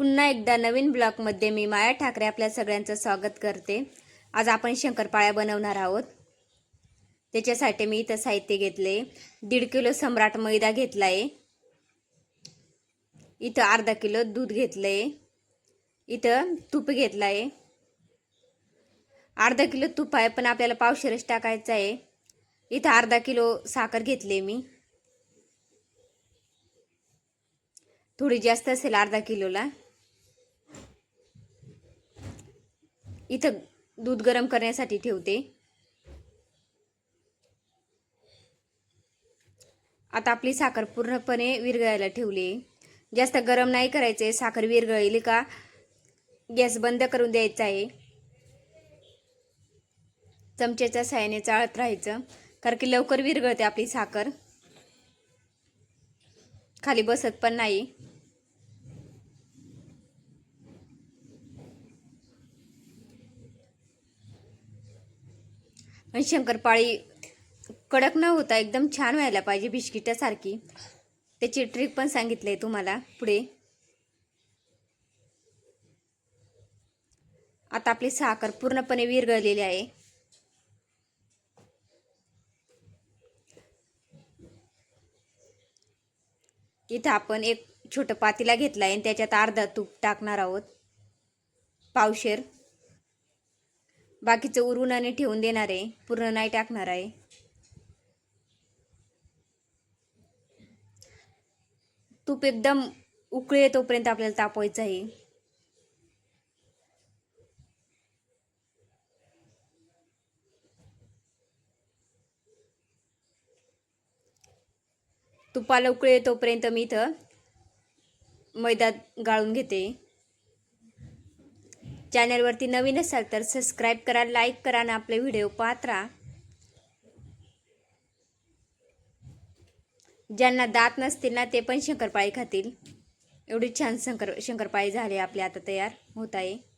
पुन्हा एकदा नवीन ब्लॉगमध्ये मी माया ठाकरे आपल्या सगळ्यांचं स्वागत करते. आज आपण शंकरपाळ्या बनवणार आहोत. त्याच्यासाठी मी इथं साहित्य घेतले. दीड किलो सम्राट मैदा घेतला आहे इथं अर्धा किलो दूध घेतलं आहे इथं तूप घेतलं आहे अर्धा किलो तूप आहे पण आपल्याला पावशेरच टाकायचं आहे. इथं अर्धा किलो साखर घेतली मी. थोडी जास्त असेल अर्धा किलोला. इथं दूध गरम करण्यासाठी ठेवते. आता आपली साखर पूर्णपणे विरघळायला ठेवली. आहे जास्त गरम नाही करायचे. साखर विरघळली का गॅस बंद करून द्यायचा आहे. चमच्याच्या साह्याने चाळत राहायचं. कारण की लवकर विरघळते आपली साखर. खाली बसत पण नाही. आणि शंकरपाळी कडक न होता एकदम छान व्हायला पाहिजे बिस्किटासारखी. त्याची ट्रिक पण सांगितली आहे तुम्हाला पुढे. आता आपली साखर पूर्णपणे विरघळलेली आहे. इथं आपण एक छोटं पातीला घेतलं आहे आणि त्याच्यात अर्धा तूप टाकणार आहोत. पावशेर. बाकीचं उरून आणि ठेवून देणार आहे. पूर्ण नाही टाकणार आहे. तूप एकदम उकळे तोपर्यंत आपल्याला तापवायचं आहे. तुपाला उकळे तोपर्यंत मी इथं मैदा गाळून घेते. चॅनलवरती नवीन असाल तर सबस्क्राईब करा लाईक करा आणि आपले व्हिडिओ पाहत राहा. ज्यांना दात नसतील ना ते पण शंकरपाळी खातील. एवढी छान शंकर शंकरपाळी झाली आपली आता तयार होत आहे.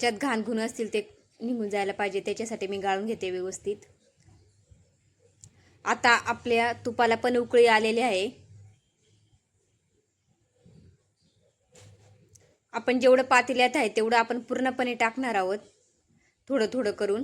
त्याच्यात घाण गुण असतील ते निघून जायला पाहिजे. त्याच्यासाठी मी गाळून घेते व्यवस्थित. आता आपल्या तुपाला पण उकळी आलेली आहे. आपण जेवढं पातेल्यात आहे तेवढं आपण पूर्णपणे टाकणार आहोत. थोडं थोडं करून.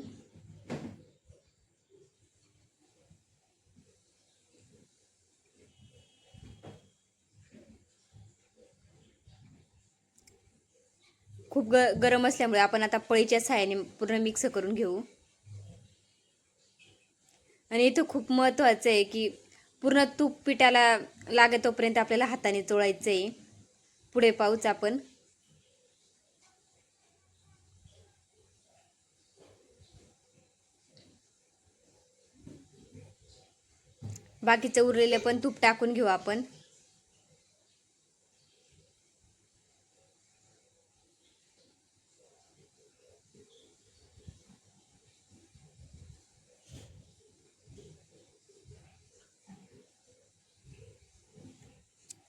खूप ग गरम असल्यामुळे आपण आता पळीच्या साह्याने पूर्ण मिक्स करून घेऊ. आणि इथं खूप महत्त्वाचं आहे की पूर्ण तूप पिठाला लागेल तोपर्यंत आपल्याला हाताने चोळायचं आहे पुढे पाहूच आपण. बाकीचं उरलेलं पण तूप टाकून घेऊ आपण.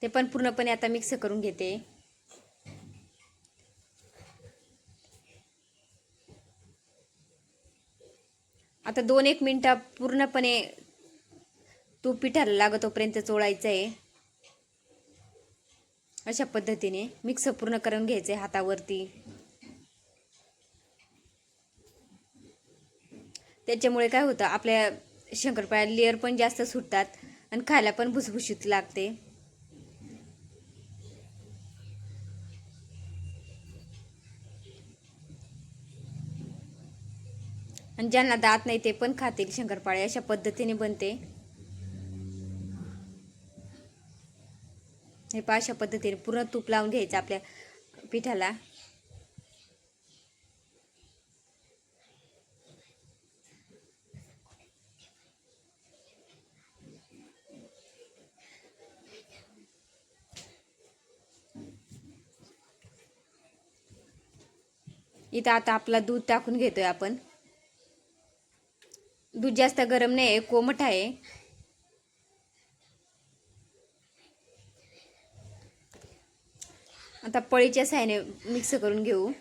ते पण पूर्णपणे आता मिक्स करून घेते. आता दोन एक मिनटा पूर्णपणे तूप पिठाला लागतोपर्यंत चोळायचं आहे अशा पद्धतीने मिक्स पूर्ण करून घ्यायचे हातावरती. त्याच्यामुळे काय होतं आपल्या शंकरपाळ्या लेअर पण जास्त सुटतात आणि खायला पण भुसभुशीत लागते. आणि ज्यांना दात नाही ते पण खातील शंकरपाळे अशा पद्धतीने बनते. हे पा अशा पद्धतीने पूर्ण तूप लावून घ्यायचं आपल्या पिठाला. इथं आता आपला दूध टाकून घेतोय आपण. दूध जास्त गरम नाही आहे कोमट आहे. आता पळीच्या साह्याने मिक्स करून घेऊ.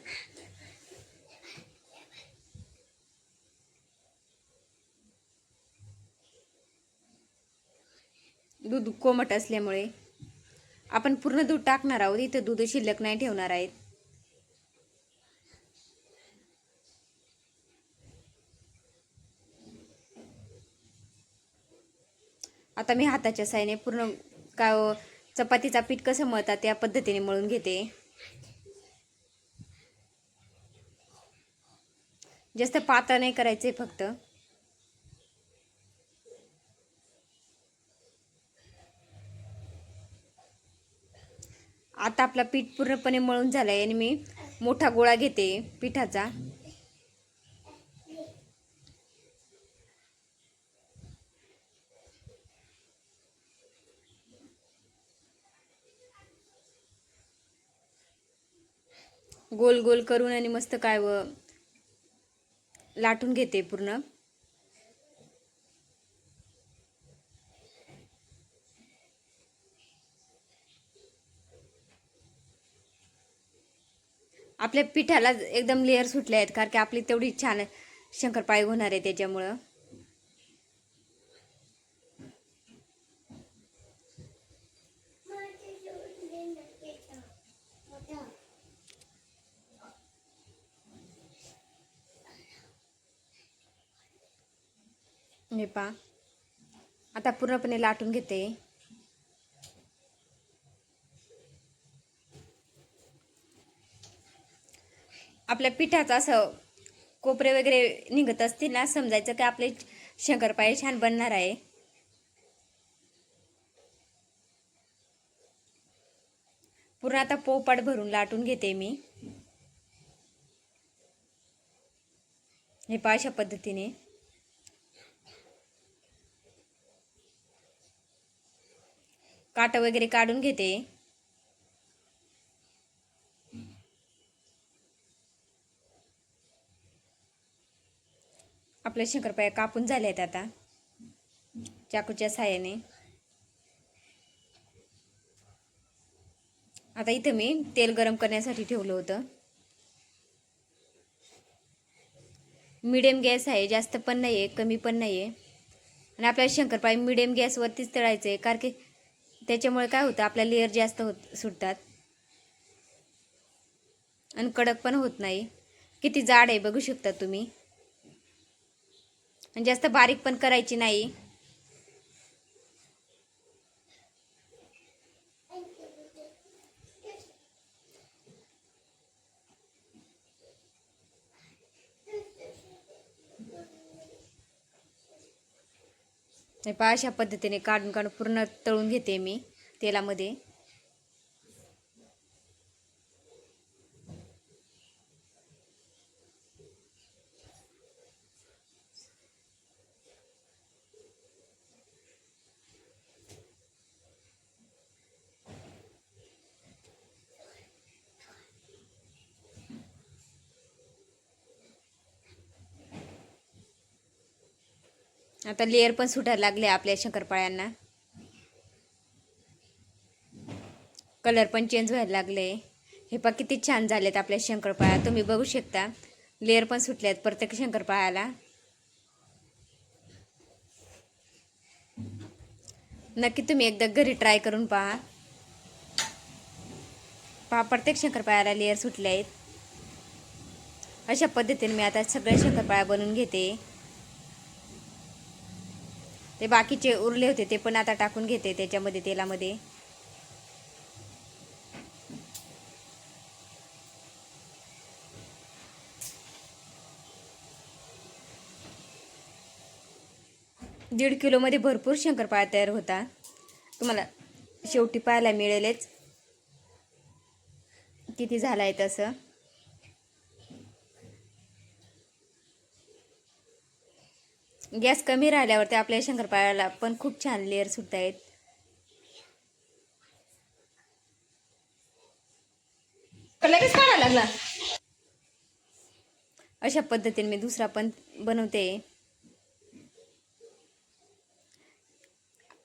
दूध कोमट असल्यामुळे आपण पूर्ण दूध टाकणार आहोत. इथं दूध शिल्लक नाही ठेवणार आहेत. आता मी हाताच्या सायने पूर्ण का चपातीचा पीठ कसं मळतात त्या पद्धतीने मळून घेते. जास्त पातळ नाही करायचे फक्त. आता आपला पीठ पूर्णपणे मळून झालं आहे आणि मी मोठा गोळा घेते पिठाचा. गोल गोल करून आणि मस्त काय व लाटून घेते पूर्ण. आपल्या पिठाला एकदम लेअर सुटले आहेत कारण की आपली तेवढी छान शंकरपाळी होणार आहे त्याच्यामुळं. हे पा आता पूर्णपणे लाटून घेते. आपल्या पिठाचं असं कोपरे वगैरे निघत असतील ना समजायचं की आपले शंकरपाळे छान बनणार आहे. पूर्ण आता पोपाट भरून लाटून घेते मी. हे पा अशा पद्धतीने. काट वगैरे काढून घेते. आपल्या शंकरपाया कापून झाल्या आहेत आता. चाकूच्या साह्याने. आता इथं मी तेल गरम करण्यासाठी ठेवलं होतं. मिडियम गॅस आहे जास्त पण नाही आहे कमी पण नाही आहे आणि आपल्याला शंकरपाळी मिडियम गॅसवरतीच तळायचं आहे कारण की त्याच्यामुळे काय होतं आपल्या लेअर जास्त होत सुटतात. आणि कडक पण होत नाही. किती जाड आहे बघू शकता तुम्ही. आणि जास्त बारीक पण करायची नाही. म्हणजे हे पहा अशा पद्धतीने काढून काढून पूर्ण तळून घेते मी तेलामध्ये. आता लेअर पण सुटायला लागले आपल्या शंकरपाळ्यांना. कलर पण चेंज व्हायला लागले. हे पा किती छान झालेत आपल्या शंकरपाळ्या. तुम्ही बघू शकता. लेअर पण सुटले आहेत प्रत्येक शंकरपाळ्याला. नक्की तुम्ही एकदा घरी ट्राय करून पहा. पहा प्रत्येक शंकरपाळ्याला लेअर सुटले आहेत. अशा पद्धतीने मी आता सगळ्या शंकरपाळ्या बनवून घेते. ते बाकीचे उरले होते ते पण आता टाकून घेते त्याच्यामध्ये तेलामध्ये. दीड किलोमध्ये भरपूर शंकरपाळा तयार होता. तुम्हाला शेवटी पाहायला मिळेलच. किती झाला आहे तसं. गॅस कमी राहिल्यावरती आपल्या शंकरपाळ्याला पण खूप छान लेअर सुटत आहेत लगेच काढायला लागला. अशा पद्धतीने मी दुसरा पण बनवते.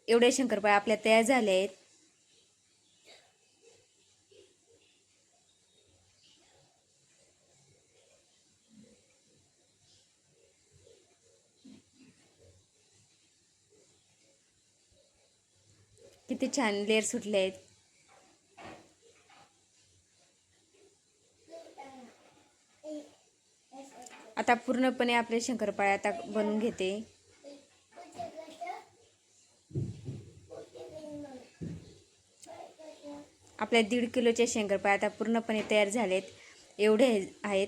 एवढे शंकरपाळे आपल्या तयार झाले आहेत छान लेअर सुटले आहेत. आता पूर्णपणे आपले शंकरपाळे आता बनवून घेते. आपल्या दीड किलोचे शंकरपाळे आता पूर्णपणे तयार झालेत. एवढे आहेत.